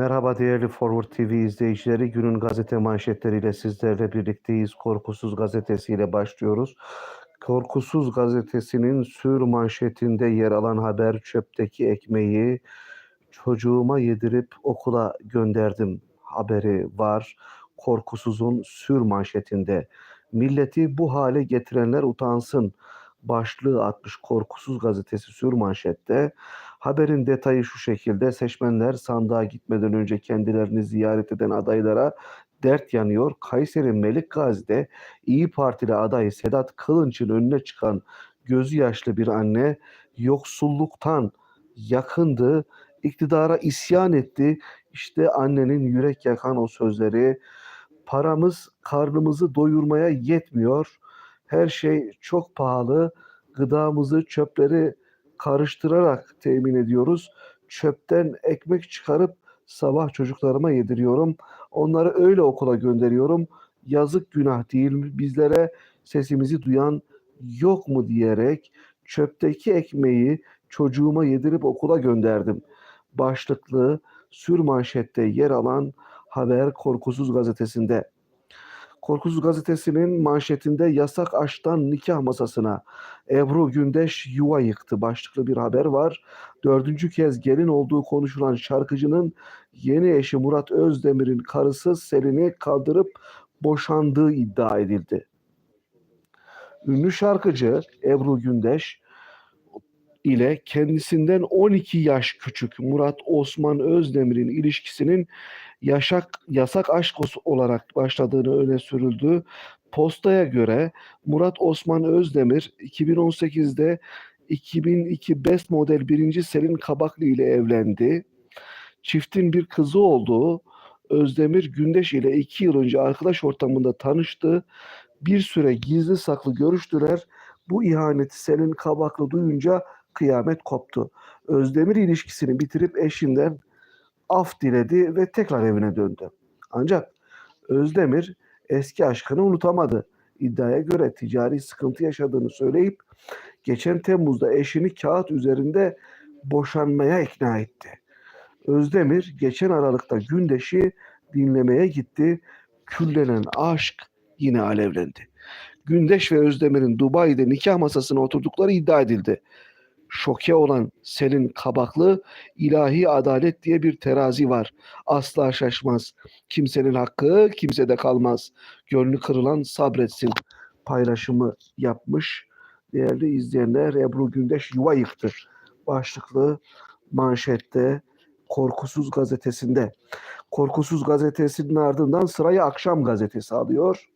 Merhaba değerli Forward TV izleyicileri. Günün gazete manşetleriyle sizlerle birlikteyiz. Korkusuz gazetesiyle başlıyoruz. Korkusuz gazetesinin sür manşetinde yer alan haber çöpteki ekmeği çocuğuma yedirip okula gönderdim haberi var. Korkusuzun sür manşetinde. Milleti bu hale getirenler utansın başlığı atmış Korkusuz gazetesi sür manşette. Haberin detayı şu şekilde. Seçmenler sandığa gitmeden önce kendilerini ziyaret eden adaylara dert yanıyor. Kayseri Melik Gazi'de İyi Partili aday Sedat Kılınç'ın önüne çıkan gözü yaşlı bir anne yoksulluktan yakındı. iktidara isyan etti. İşte annenin yürek yakan o sözleri. Paramız karnımızı doyurmaya yetmiyor. Her şey çok pahalı. Gıdamızı, çöpleri karıştırarak temin ediyoruz. Çöpten ekmek çıkarıp sabah çocuklarıma yediriyorum. Onları öyle okula gönderiyorum. Yazık günah değil mi? Bizlere sesimizi duyan yok mu diyerek çöpteki ekmeği çocuğuma yedirip okula gönderdim. Başlıklı sür manşette yer alan Haber Korkusuz gazetesinde. Korkusuz gazetesinin manşetinde yasak aşktan nikah masasına Ebru Gündeş yuva yıktı başlıklı bir haber var. Dördüncü kez gelin olduğu konuşulan şarkıcının yeni eşi Murat Özdemir'in karısı Selin'i kaldırıp boşandığı iddia edildi. Ünlü şarkıcı Ebru Gündeş ile kendisinden 12 yaş küçük Murat Osman Özdemir'in ilişkisinin yaşak, yasak aşk olarak başladığını öne sürüldü. Postaya göre Murat Osman Özdemir 2018'de 2002 Best Model 1. Selin Kabaklı ile evlendi. Çiftin bir kızı olduğu Özdemir Gündeş ile 2 yıl önce arkadaş ortamında tanıştı. Bir süre gizli saklı görüştüler. Bu ihaneti Selin Kabaklı duyunca kıyamet koptu. Özdemir ilişkisini bitirip eşinden af diledi ve tekrar evine döndü. Ancak Özdemir eski aşkını unutamadı. İddiaya göre ticari sıkıntı yaşadığını söyleyip geçen Temmuz'da eşini kağıt üzerinde boşanmaya ikna etti. Özdemir geçen Aralık'ta Gündeş'i dinlemeye gitti. Küllenen aşk yine alevlendi. Gündeş ve Özdemir'in Dubai'de nikah masasına oturdukları iddia edildi şoke olan Selin Kabaklı ilahi adalet diye bir terazi var. Asla şaşmaz. Kimsenin hakkı kimsede kalmaz. Gönlü kırılan sabretsin. Paylaşımı yapmış. Değerli izleyenler Ebru Gündeş yuva yıktı. Başlıklı manşette Korkusuz gazetesinde. Korkusuz gazetesinin ardından sırayı Akşam gazetesi alıyor.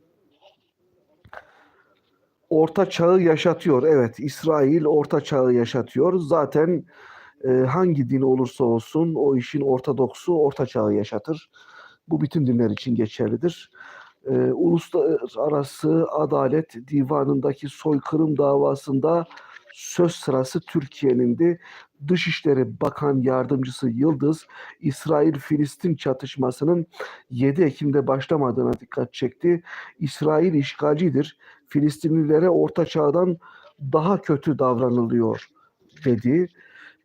Orta Çağ'ı yaşatıyor. Evet, İsrail Orta Çağ'ı yaşatıyor. Zaten e, hangi din olursa olsun o işin ortodoksu Orta Çağ'ı yaşatır. Bu bütün dinler için geçerlidir. E, Uluslararası Adalet Divanı'ndaki soykırım davasında söz sırası Türkiye'nindi. Dışişleri Bakan Yardımcısı Yıldız, İsrail-Filistin çatışmasının 7 Ekim'de başlamadığına dikkat çekti. İsrail işgalcidir. Filistinlilere Orta Çağ'dan daha kötü davranılıyor dedi.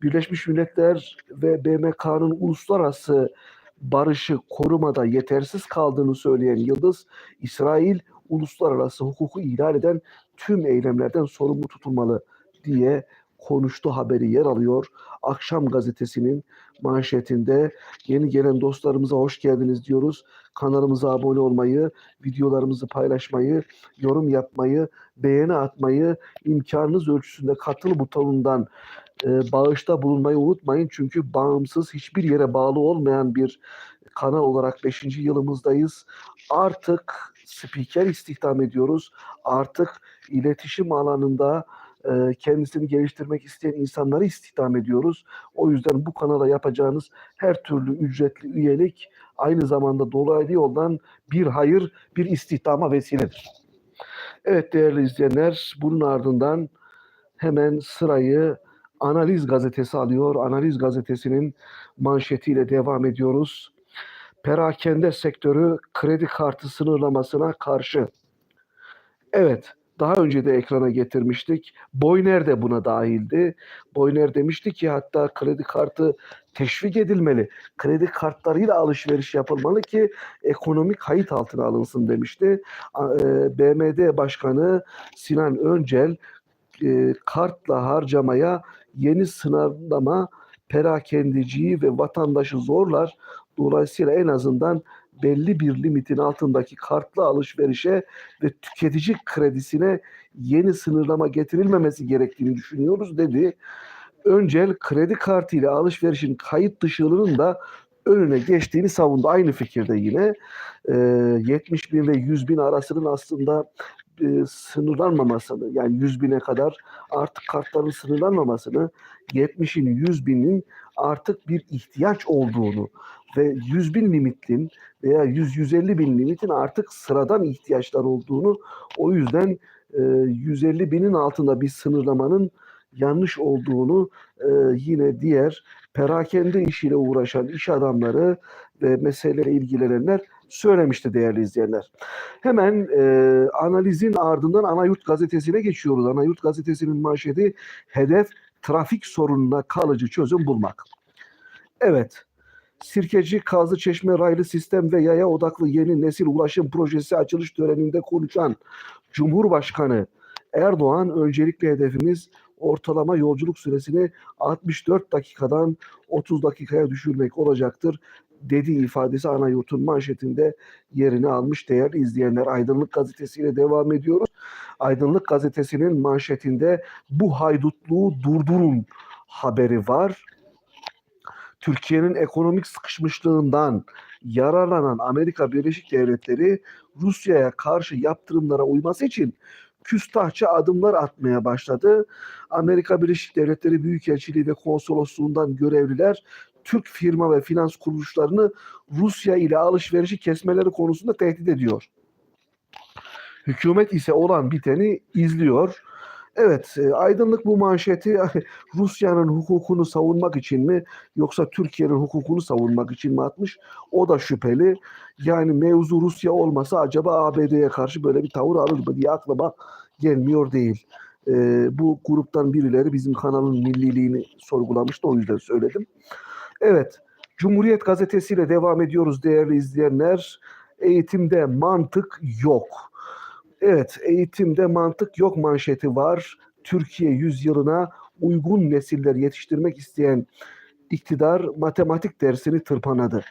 Birleşmiş Milletler ve BMK'nın uluslararası barışı korumada yetersiz kaldığını söyleyen Yıldız, İsrail uluslararası hukuku ihlal eden tüm eylemlerden sorumlu tutulmalı diye konuştu haberi yer alıyor. Akşam gazetesinin manşetinde yeni gelen dostlarımıza hoş geldiniz diyoruz. Kanalımıza abone olmayı, videolarımızı paylaşmayı, yorum yapmayı, beğeni atmayı, imkanınız ölçüsünde katıl butonundan e, bağışta bulunmayı unutmayın. Çünkü bağımsız hiçbir yere bağlı olmayan bir kanal olarak 5. yılımızdayız. Artık spiker istihdam ediyoruz. Artık iletişim alanında kendisini geliştirmek isteyen insanları istihdam ediyoruz. O yüzden bu kanala yapacağınız her türlü ücretli üyelik aynı zamanda dolaylı yoldan bir hayır, bir istihdama vesiledir. Evet değerli izleyenler, bunun ardından hemen sırayı Analiz gazetesi alıyor. Analiz gazetesinin manşetiyle devam ediyoruz. Perakende sektörü kredi kartı sınırlamasına karşı. Evet, daha önce de ekrana getirmiştik. Boyner de buna dahildi. Boyner demişti ki hatta kredi kartı teşvik edilmeli. Kredi kartlarıyla alışveriş yapılmalı ki ekonomik kayıt altına alınsın demişti. E, BMD Başkanı Sinan Öncel e, kartla harcamaya yeni sınırlama perakendeciyi ve vatandaşı zorlar. Dolayısıyla en azından belli bir limitin altındaki kartlı alışverişe ve tüketici kredisine yeni sınırlama getirilmemesi gerektiğini düşünüyoruz dedi. Öncel kredi kartı ile alışverişin kayıt dışılığının da önüne geçtiğini savundu. Aynı fikirde yine e, 70 bin ve 100 bin arasının aslında e, sınırlanmamasını yani 100 bine kadar artık kartların sınırlanmamasını 70'in 100 binin artık bir ihtiyaç olduğunu ve 100 bin limitin veya 100-150 bin limitin artık sıradan ihtiyaçlar olduğunu o yüzden e, 150 binin altında bir sınırlamanın yanlış olduğunu e, yine diğer perakende işiyle uğraşan iş adamları ve meseleyle ilgilenenler söylemişti değerli izleyenler. Hemen e, analizin ardından Anayurt gazetesine geçiyoruz. Anayurt gazetesinin manşeti hedef trafik sorununa kalıcı çözüm bulmak. Evet, Sirkeci Kazlı Çeşme raylı sistem ve yaya odaklı yeni nesil ulaşım projesi açılış töreninde konuşan Cumhurbaşkanı Erdoğan öncelikle hedefimiz ortalama yolculuk süresini 64 dakikadan 30 dakikaya düşürmek olacaktır dediği ifadesi Anayurt'un manşetinde yerini almış değerli izleyenler. Aydınlık gazetesiyle devam ediyoruz. Aydınlık gazetesinin manşetinde bu haydutluğu durdurun haberi var. Türkiye'nin ekonomik sıkışmışlığından yararlanan Amerika Birleşik Devletleri Rusya'ya karşı yaptırımlara uyması için küstahça adımlar atmaya başladı. Amerika Birleşik Devletleri Büyükelçiliği ve Konsolosluğundan görevliler Türk firma ve finans kuruluşlarını Rusya ile alışverişi kesmeleri konusunda tehdit ediyor. Hükümet ise olan biteni izliyor. Evet, e, aydınlık bu manşeti Rusya'nın hukukunu savunmak için mi yoksa Türkiye'nin hukukunu savunmak için mi atmış? O da şüpheli. Yani mevzu Rusya olmasa acaba ABD'ye karşı böyle bir tavır alır mı diye aklıma gelmiyor değil. E, bu gruptan birileri bizim kanalın milliliğini sorgulamıştı o yüzden söyledim. Evet, Cumhuriyet gazetesiyle devam ediyoruz değerli izleyenler. Eğitimde mantık yok. Evet, eğitimde mantık yok manşeti var. Türkiye yüzyılına uygun nesiller yetiştirmek isteyen iktidar matematik dersini tırpanadı.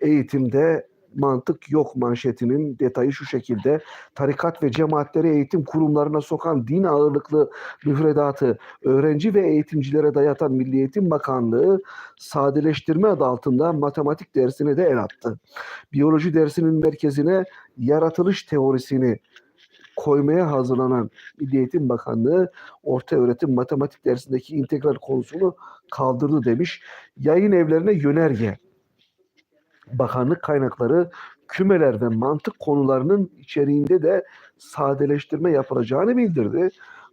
Eğitimde mantık yok manşetinin detayı şu şekilde. Tarikat ve cemaatleri eğitim kurumlarına sokan din ağırlıklı müfredatı öğrenci ve eğitimcilere dayatan Milli Eğitim Bakanlığı sadeleştirme adı altında matematik dersine de el attı. Biyoloji dersinin merkezine yaratılış teorisini koymaya hazırlanan Milli Eğitim Bakanlığı orta öğretim matematik dersindeki integral konusunu kaldırdı demiş. Yayın evlerine yönerge. Bakanlık kaynakları kümeler ve mantık konularının içeriğinde de sadeleştirme yapılacağını bildirdi.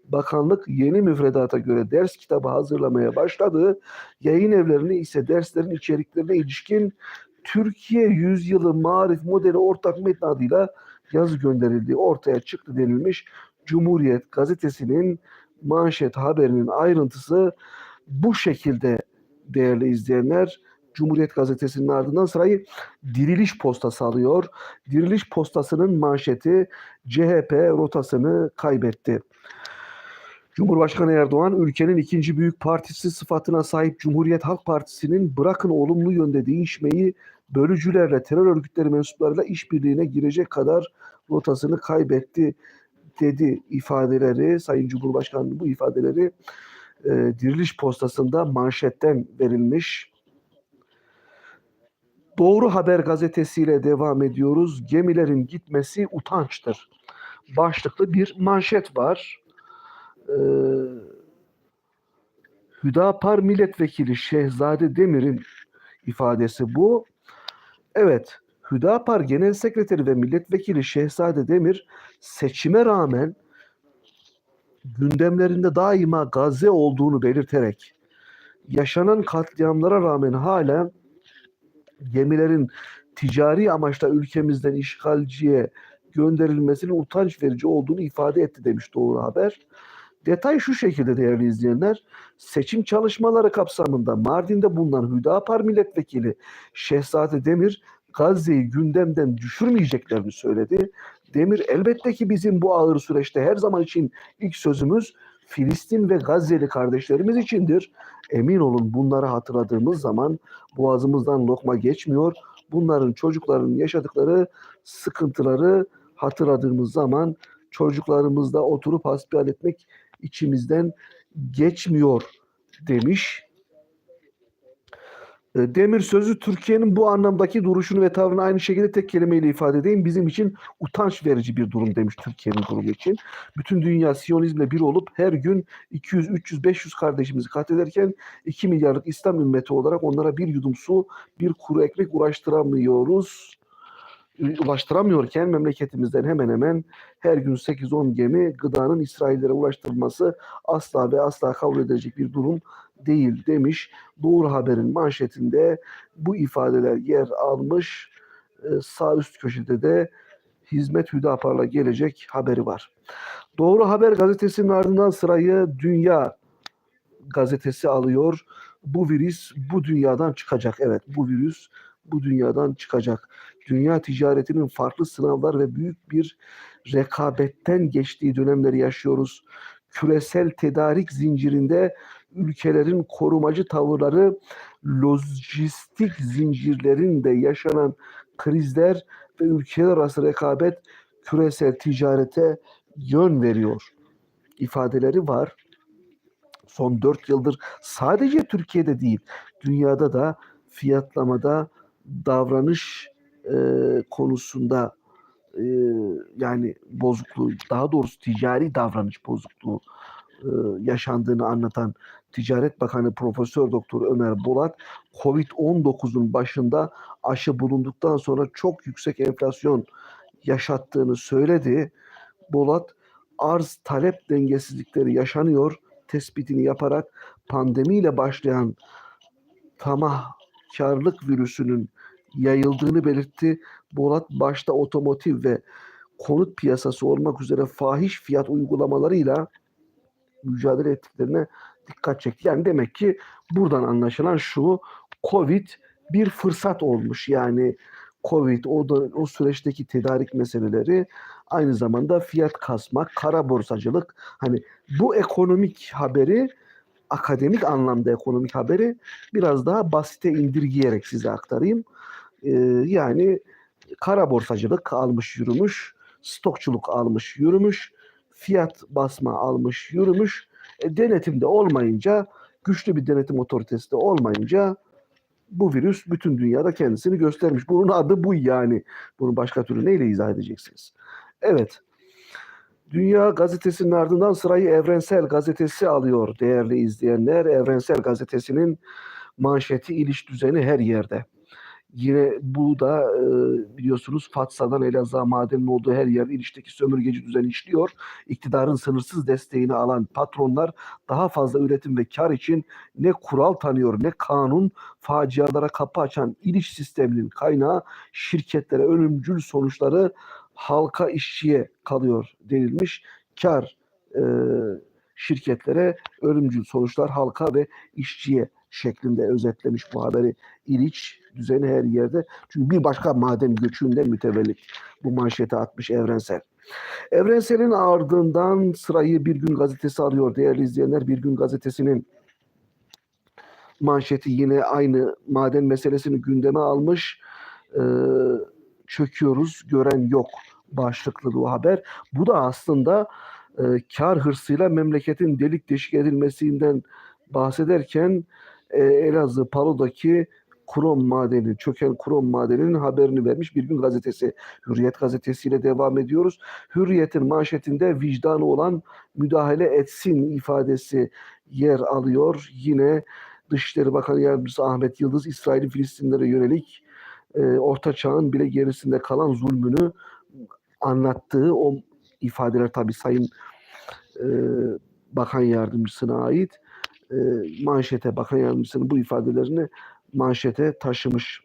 Bakanlık yeni müfredata göre ders kitabı hazırlamaya başladı. Yayın evlerini ise derslerin içeriklerine ilişkin Türkiye Yüzyılı Marif Modeli Ortak Metni adıyla yazı gönderildiği ortaya çıktı denilmiş. Cumhuriyet gazetesinin manşet haberinin ayrıntısı bu şekilde değerli izleyenler. Cumhuriyet gazetesinin ardından sırayı Diriliş Postası alıyor. Diriliş Postası'nın manşeti CHP rotasını kaybetti. Cumhurbaşkanı Erdoğan ülkenin ikinci büyük partisi sıfatına sahip Cumhuriyet Halk Partisi'nin bırakın olumlu yönde değişmeyi bölücülerle, terör örgütleri mensuplarıyla işbirliğine girecek kadar rotasını kaybetti dedi ifadeleri, Sayın Cumhurbaşkanı'nın bu ifadeleri e, Diriliş Postası'nda manşetten verilmiş. Doğru Haber gazetesiyle devam ediyoruz. Gemilerin gitmesi utançtır. Başlıklı bir manşet var. Ee, Hüdapar Milletvekili Şehzade Demir'in ifadesi bu. Evet, Hüdapar Genel Sekreteri ve Milletvekili Şehzade Demir seçime rağmen gündemlerinde daima Gazze olduğunu belirterek yaşanan katliamlara rağmen hala gemilerin ticari amaçla ülkemizden işgalciye gönderilmesinin utanç verici olduğunu ifade etti demiş Doğru Haber. Detay şu şekilde değerli izleyenler. Seçim çalışmaları kapsamında Mardin'de bulunan Hüdapar milletvekili Şehzade Demir Gazze'yi gündemden düşürmeyeceklerini söyledi. Demir elbette ki bizim bu ağır süreçte her zaman için ilk sözümüz Filistin ve Gazze'li kardeşlerimiz içindir. Emin olun bunları hatırladığımız zaman boğazımızdan lokma geçmiyor. Bunların çocukların yaşadıkları sıkıntıları hatırladığımız zaman çocuklarımızla oturup hasbihal etmek içimizden geçmiyor demiş. E, Demir sözü Türkiye'nin bu anlamdaki duruşunu ve tavrını aynı şekilde tek kelimeyle ifade edeyim. Bizim için utanç verici bir durum demiş Türkiye'nin durumu için. Bütün dünya Siyonizmle bir olup her gün 200, 300, 500 kardeşimizi katlederken 2 milyarlık İslam ümmeti olarak onlara bir yudum su, bir kuru ekmek ulaştıramıyoruz. Ulaştıramıyorken memleketimizden hemen hemen her gün 8-10 gemi gıdanın İsraillere ulaştırılması asla ve asla kabul edilecek bir durum değil demiş. Doğru Haber'in manşetinde bu ifadeler yer almış. Ee, sağ üst köşede de Hizmet Hüdapar'la gelecek haberi var. Doğru Haber gazetesinin ardından sırayı Dünya gazetesi alıyor. Bu virüs bu dünyadan çıkacak. Evet bu virüs bu dünyadan çıkacak. Dünya ticaretinin farklı sınavlar ve büyük bir rekabetten geçtiği dönemleri yaşıyoruz. Küresel tedarik zincirinde ülkelerin korumacı tavırları, lojistik zincirlerinde yaşanan krizler ve ülkeler arası rekabet küresel ticarete yön veriyor ifadeleri var. Son 4 yıldır sadece Türkiye'de değil, dünyada da fiyatlamada davranış e, konusunda e, yani bozukluğu, daha doğrusu ticari davranış bozukluğu e, yaşandığını anlatan Ticaret Bakanı Profesör Doktor Ömer Bolat, Covid-19'un başında aşı bulunduktan sonra çok yüksek enflasyon yaşattığını söyledi. Bolat, arz talep dengesizlikleri yaşanıyor tespitini yaparak pandemiyle başlayan tamahkarlık virüsünün yayıldığını belirtti. Bolat başta otomotiv ve konut piyasası olmak üzere fahiş fiyat uygulamalarıyla mücadele ettiklerine dikkat çekti. Yani demek ki buradan anlaşılan şu Covid bir fırsat olmuş. Yani Covid o da o süreçteki tedarik meseleleri aynı zamanda fiyat kasmak, kara borsacılık hani bu ekonomik haberi akademik anlamda ekonomik haberi biraz daha basite indirgeyerek size aktarayım. Ee, yani kara borsacılık almış yürümüş, stokçuluk almış yürümüş, fiyat basma almış yürümüş. E, denetimde olmayınca, güçlü bir denetim otoritesi de olmayınca bu virüs bütün dünyada kendisini göstermiş. Bunun adı bu yani. Bunu başka türlü neyle izah edeceksiniz? Evet. Dünya gazetesinin ardından sırayı Evrensel gazetesi alıyor değerli izleyenler. Evrensel gazetesinin manşeti iliş düzeni her yerde. Yine bu da e, biliyorsunuz Fatsa'dan Elazığ madenin olduğu her yer ilişteki sömürgeci düzen işliyor. İktidarın sınırsız desteğini alan patronlar daha fazla üretim ve kar için ne kural tanıyor ne kanun facialara kapı açan iliş sisteminin kaynağı şirketlere ölümcül sonuçları halka işçiye kalıyor denilmiş. Kar e, şirketlere ölümcül sonuçlar halka ve işçiye şeklinde özetlemiş bu haberi İliç düzeni her yerde. Çünkü bir başka maden göçünden mütevellit bu manşete atmış evrensel. Evrensel'in ardından sırayı Bir Gün Gazetesi alıyor değerli izleyenler. Bir Gün Gazetesi'nin manşeti yine aynı maden meselesini gündeme almış. Ee, çöküyoruz, gören yok başlıklı bu haber. Bu da aslında e, kar hırsıyla memleketin delik deşik edilmesinden bahsederken e, Elazığ Palo'daki krom madeni, çöken krom madeninin haberini vermiş bir gün gazetesi. Hürriyet gazetesiyle devam ediyoruz. Hürriyet'in manşetinde vicdanı olan müdahale etsin ifadesi yer alıyor. Yine Dışişleri Bakanı Yardımcısı Ahmet Yıldız, İsrail'in Filistinlere yönelik e, Orta Çağ'ın bile gerisinde kalan zulmünü anlattığı o ifadeler tabii Sayın e, Bakan Yardımcısına ait e, manşete, Bakan Yardımcısının bu ifadelerini manşete taşımış.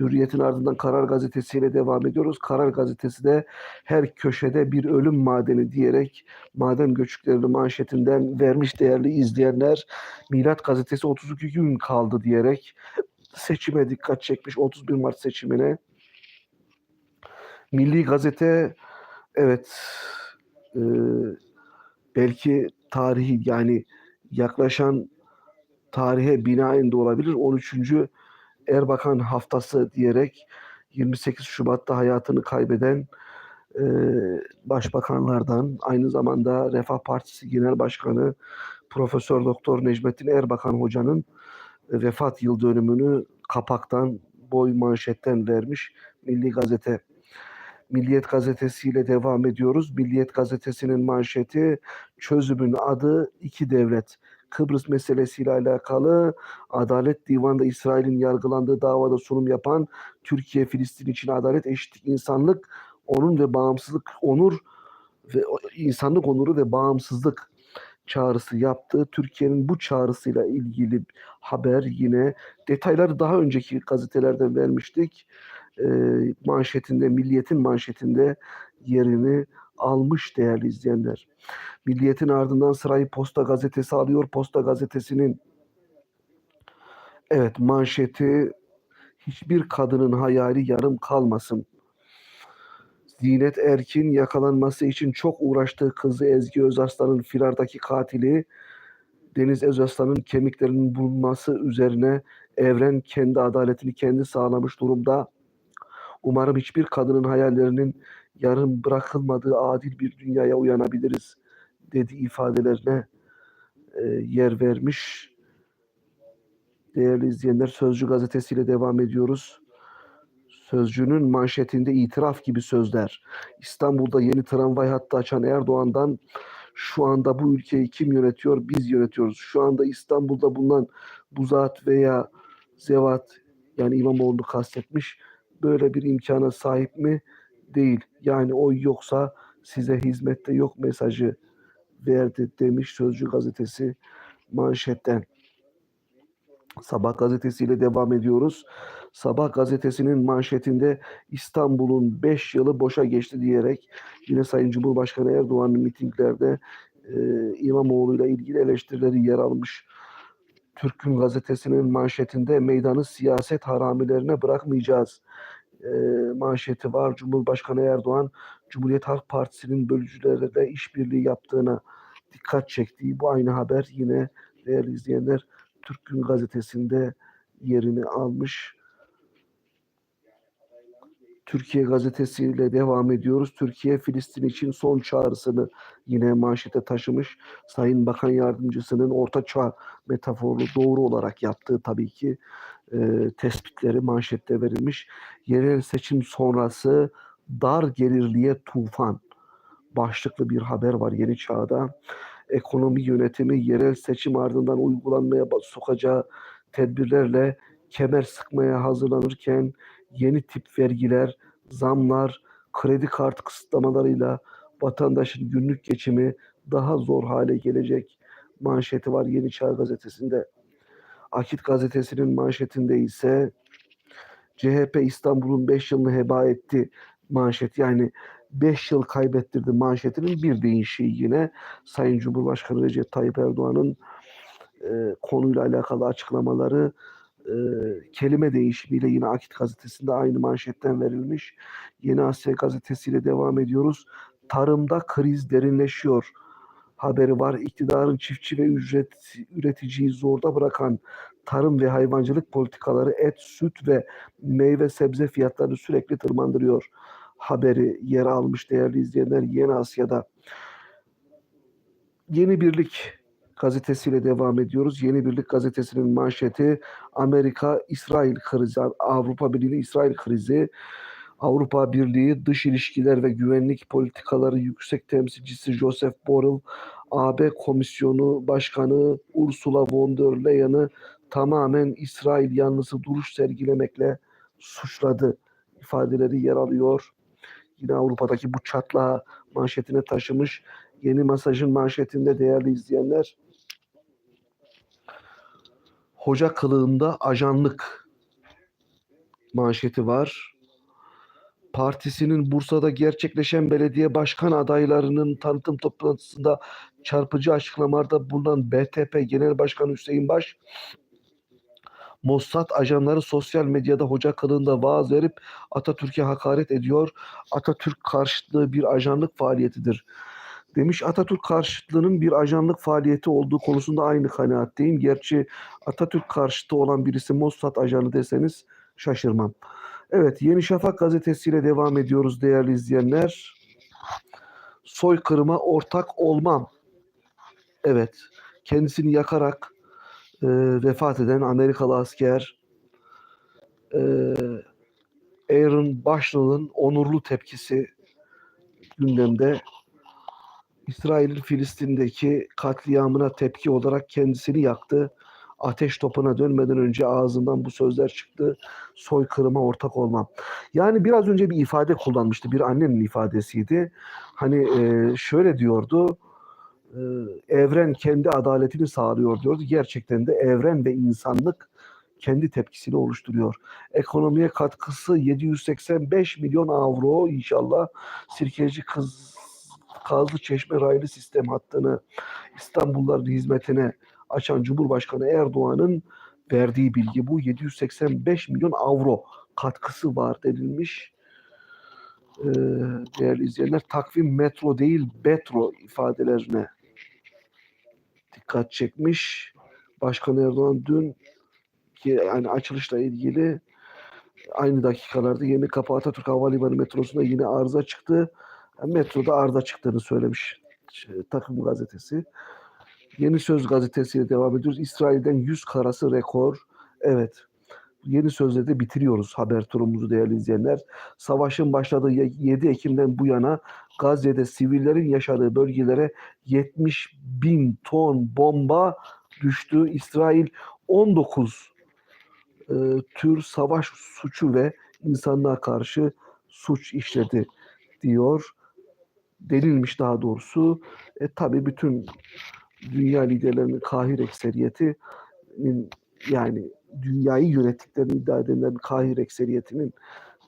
Hürriyet'in ardından Karar Gazetesi ile devam ediyoruz. Karar Gazetesi de her köşede bir ölüm madeni diyerek maden göçüklerini manşetinden vermiş değerli izleyenler. Milat Gazetesi 32 gün kaldı diyerek seçime dikkat çekmiş 31 Mart seçimine. Milli Gazete evet e, belki tarihi yani yaklaşan tarihe binaen de olabilir. 13. Erbakan haftası diyerek 28 Şubat'ta hayatını kaybeden e, başbakanlardan aynı zamanda Refah Partisi Genel Başkanı Profesör Doktor Necmettin Erbakan hocanın e, vefat yıl dönümünü kapaktan boy manşetten vermiş Milli Gazete. Milliyet Gazetesi ile devam ediyoruz. Milliyet Gazetesi'nin manşeti çözümün adı iki devlet. Kıbrıs meselesiyle alakalı Adalet Divanı'nda İsrail'in yargılandığı davada sunum yapan Türkiye Filistin için adalet, eşitlik, insanlık, onun ve bağımsızlık, onur ve insanlık onuru ve bağımsızlık çağrısı yaptı. Türkiye'nin bu çağrısıyla ilgili haber yine detayları daha önceki gazetelerden vermiştik. E, manşetinde, Milliyet'in manşetinde yerini almış değerli izleyenler. Milliyet'in ardından sırayı Posta Gazetesi alıyor. Posta Gazetesi'nin evet manşeti hiçbir kadının hayali yarım kalmasın. Zinet Erkin yakalanması için çok uğraştığı kızı Ezgi Özarslan'ın firardaki katili Deniz Özarslan'ın kemiklerinin bulunması üzerine evren kendi adaletini kendi sağlamış durumda. Umarım hiçbir kadının hayallerinin yarım bırakılmadığı adil bir dünyaya uyanabiliriz dedi ifadelerine e, yer vermiş. Değerli izleyenler Sözcü gazetesiyle devam ediyoruz. Sözcünün manşetinde itiraf gibi sözler. İstanbul'da yeni tramvay hattı açan Erdoğan'dan şu anda bu ülkeyi kim yönetiyor? Biz yönetiyoruz. Şu anda İstanbul'da bulunan bu zat veya zevat yani İmamoğlu kastetmiş böyle bir imkana sahip mi? Değil. Yani oy yoksa size hizmette yok mesajı verdi demiş Sözcü gazetesi manşetten. Sabah gazetesiyle devam ediyoruz. Sabah gazetesinin manşetinde İstanbul'un 5 yılı boşa geçti diyerek yine Sayın Cumhurbaşkanı Erdoğan'ın mitinglerde e, İmamoğlu ile ilgili eleştirileri yer almış. Türk'ün gazetesinin manşetinde meydanı siyaset haramilerine bırakmayacağız e, manşeti var. Cumhurbaşkanı Erdoğan Cumhuriyet Halk Partisi'nin bölücülerle işbirliği yaptığına dikkat çektiği bu aynı haber yine değerli izleyenler Türk Gün Gazetesi'nde yerini almış. Türkiye Gazetesi ile devam ediyoruz. Türkiye Filistin için son çağrısını yine manşete taşımış. Sayın Bakan Yardımcısının orta çağ metaforunu doğru olarak yaptığı tabii ki e, tespitleri manşette verilmiş. Yerel seçim sonrası dar gelirliğe tufan başlıklı bir haber var Yeni Çağ'da. Ekonomi yönetimi yerel seçim ardından uygulanmaya sokacağı tedbirlerle kemer sıkmaya hazırlanırken yeni tip vergiler, zamlar, kredi kartı kısıtlamalarıyla vatandaşın günlük geçimi daha zor hale gelecek manşeti var Yeni Çağ gazetesinde. Akit gazetesinin manşetinde ise CHP İstanbul'un 5 yılını heba etti manşet yani 5 yıl kaybettirdi manşetinin bir değişiği yine Sayın Cumhurbaşkanı Recep Tayyip Erdoğan'ın e, konuyla alakalı açıklamaları e, kelime değişimiyle yine Akit gazetesinde aynı manşetten verilmiş. Yeni Asya gazetesiyle devam ediyoruz. Tarımda kriz derinleşiyor haberi var. İktidarın çiftçi ve ücret üreticiyi zorda bırakan tarım ve hayvancılık politikaları et, süt ve meyve sebze fiyatlarını sürekli tırmandırıyor. Haberi yer almış değerli izleyenler Yeni Asya'da. Yeni Birlik gazetesiyle devam ediyoruz. Yeni Birlik gazetesinin manşeti Amerika-İsrail krizi, Avrupa Birliği İsrail krizi. Avrupa Birliği Dış İlişkiler ve Güvenlik Politikaları Yüksek Temsilcisi Joseph Borrell, AB Komisyonu Başkanı Ursula von der Leyen'i tamamen İsrail yanlısı duruş sergilemekle suçladı ifadeleri yer alıyor. Yine Avrupa'daki bu çatlağı manşetine taşımış. Yeni masajın manşetinde değerli izleyenler hoca kılığında ajanlık manşeti var. Partisinin Bursa'da gerçekleşen belediye başkan adaylarının tanıtım toplantısında çarpıcı açıklamalarda bulunan BTP Genel Başkanı Hüseyin Baş, Mossad ajanları sosyal medyada hoca kılığında vaaz verip Atatürk'e hakaret ediyor. Atatürk karşıtlığı bir ajanlık faaliyetidir. Demiş Atatürk karşıtlığının bir ajanlık faaliyeti olduğu konusunda aynı kanaatteyim. Gerçi Atatürk karşıtı olan birisi Mossad ajanı deseniz şaşırmam. Evet Yeni Şafak gazetesiyle devam ediyoruz değerli izleyenler. Soykırıma ortak olmam. Evet kendisini yakarak e, vefat eden Amerikalı asker e, Aaron Başlı'nın onurlu tepkisi gündemde. İsrail'in Filistin'deki katliamına tepki olarak kendisini yaktı. Ateş topuna dönmeden önce ağzından bu sözler çıktı. Soykırıma ortak olmam. Yani biraz önce bir ifade kullanmıştı. Bir annenin ifadesiydi. Hani e, şöyle diyordu. e, evren kendi adaletini sağlıyor diyordu. Gerçekten de evren ve insanlık kendi tepkisini oluşturuyor. Ekonomiye katkısı 785 milyon avro inşallah. Sirkeci kız Kazlı Çeşme raylı sistem hattını İstanbulluların hizmetine açan Cumhurbaşkanı Erdoğan'ın verdiği bilgi bu. 785 milyon avro katkısı var denilmiş. Ee, değerli izleyenler takvim metro değil betro ifadelerine dikkat çekmiş. Başkan Erdoğan dün ki yani açılışla ilgili aynı dakikalarda Yeni Kapı Atatürk Havalimanı metrosunda yine arıza çıktı. Metroda arıza çıktığını söylemiş şey, takım gazetesi. Yeni Söz gazetesiyle devam ediyoruz. İsrail'den 100 karası rekor. Evet. Yeni Söz'le de bitiriyoruz haber turumuzu değerli izleyenler. Savaşın başladığı 7 Ekim'den bu yana Gazze'de sivillerin yaşadığı bölgelere 70 bin ton bomba düştü. İsrail 19 e, tür savaş suçu ve insanlığa karşı suç işledi diyor. Denilmiş daha doğrusu. E, tabii bütün dünya liderlerinin kahir ekseriyetinin yani dünyayı yönettiklerini iddia edenlerin kahir ekseriyetinin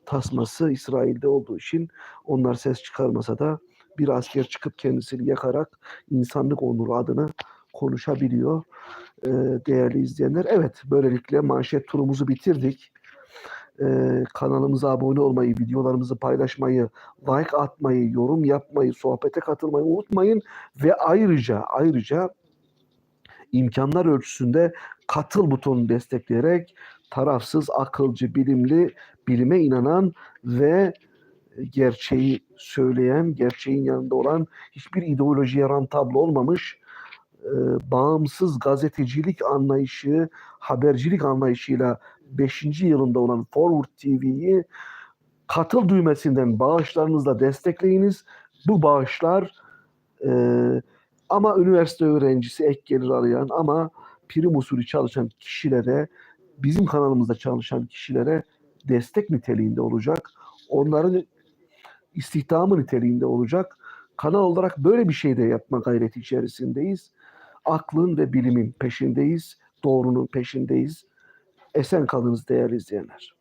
tasması İsrail'de olduğu için onlar ses çıkarmasa da bir asker çıkıp kendisini yakarak insanlık onuru adına konuşabiliyor ee, değerli izleyenler. Evet böylelikle manşet turumuzu bitirdik. Ee, kanalımıza abone olmayı, videolarımızı paylaşmayı, like atmayı, yorum yapmayı, sohbete katılmayı unutmayın. Ve ayrıca ayrıca imkanlar ölçüsünde katıl butonunu destekleyerek tarafsız, akılcı, bilimli, bilime inanan ve gerçeği söyleyen, gerçeğin yanında olan hiçbir ideolojiye rantablo olmamış e, bağımsız gazetecilik anlayışı, habercilik anlayışıyla 5. yılında olan Forward TV'yi katıl düğmesinden bağışlarınızla destekleyiniz. Bu bağışlar e, ama üniversite öğrencisi ek gelir arayan ama prim usulü çalışan kişilere bizim kanalımızda çalışan kişilere destek niteliğinde olacak. Onların istihdamı niteliğinde olacak. Kanal olarak böyle bir şey de yapma gayreti içerisindeyiz. Aklın ve bilimin peşindeyiz. Doğrunun peşindeyiz. Esen kalınız değerli izleyenler.